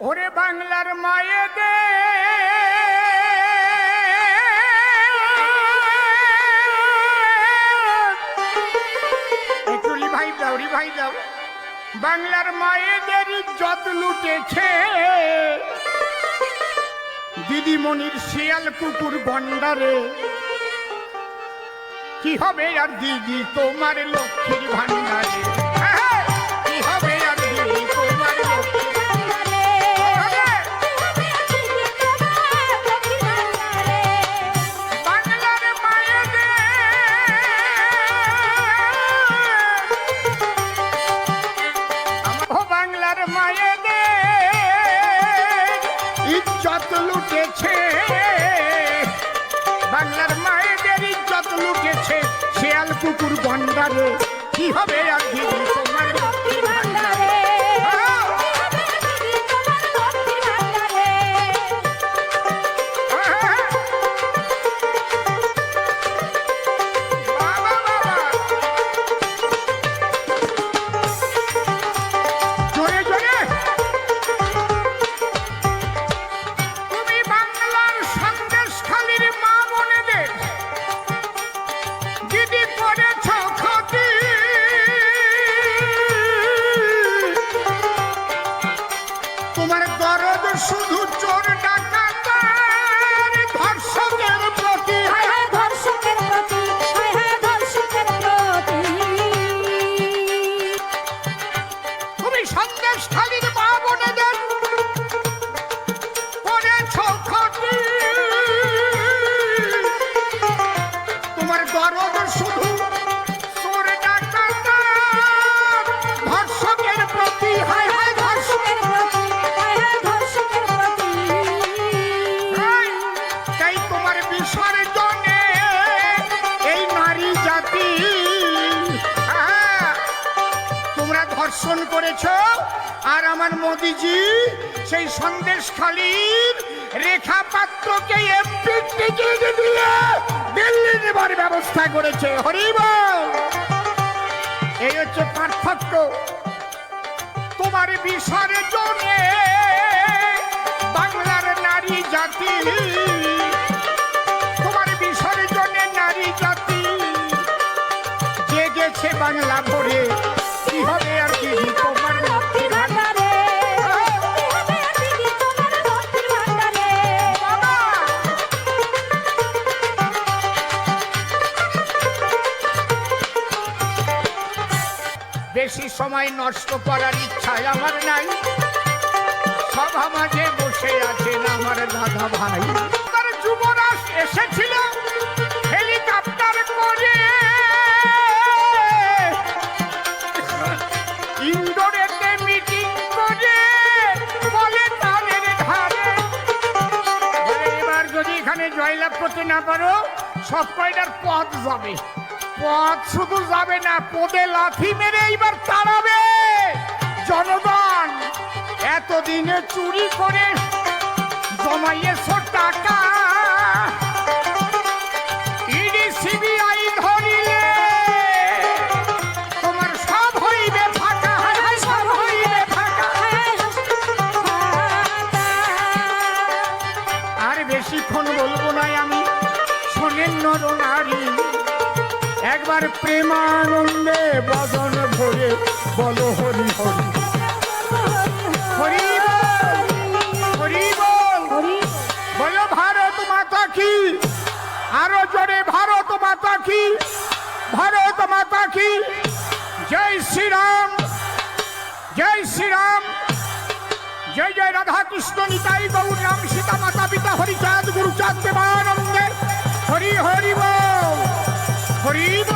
ওরে বাংলার মায়েদের ভাই বাংলার মায়েদের ইজ্জত লুটেছে। দিদিমণির শিয়াল কুকুর ভণ্ডারে। কি হবে আর দিদি তোমার লক্ষ্মীর ভান্ডারে লুটেছে বাংলার মায়েদের ইজ্জত লুকেছে শেয়াল কুকুর গন্ডারে। কি হবে আর ধর্ষণ করেছ? আর আমার মোদিজি, সেই সন্দেশ খালির রেখা পাত্রকে এমপি টিকিট দিয়ে দিল্লি নেবার ব্যবস্থা করেছে। হরিব এই হচ্ছে পার্থক্য। তোমার বিসর্জনে বেশি সময় নষ্ট করার ইচ্ছায় আমার নাই। সভা মাঝে বসে আছেন আমার দাদা ভাই। যুবরাজ এসেছিল, হেলিকপ্টার করে। ইন্দোরেতে মিটিং করে এবার যদি এখানে জয়লাভ করতে না পারো, সব কয়টার পথ যাবে? পথ শুধু যাবে না, পদে লাথি মেরে এইবার তাড়াবে। জনগণ, এতদিনে চুরি করে জমাইয়েছ টাকা। একবার প্রেমানন্দে বদন ভরে বলো হরি হরি। ভারত মাতা কি? আরও জোরে ভারত মাতা কি? ভারত মাতা কি? জয় শ্রীরাম জয় শ্রীরাম। জয় জয় রাধা কৃষ্ণ নিতাই গৌর রাম সীতা মাতা পিতা হরিচাঁদ গুরুচাঁদ দেবানন্দে। হরি হরি বল হরি বল।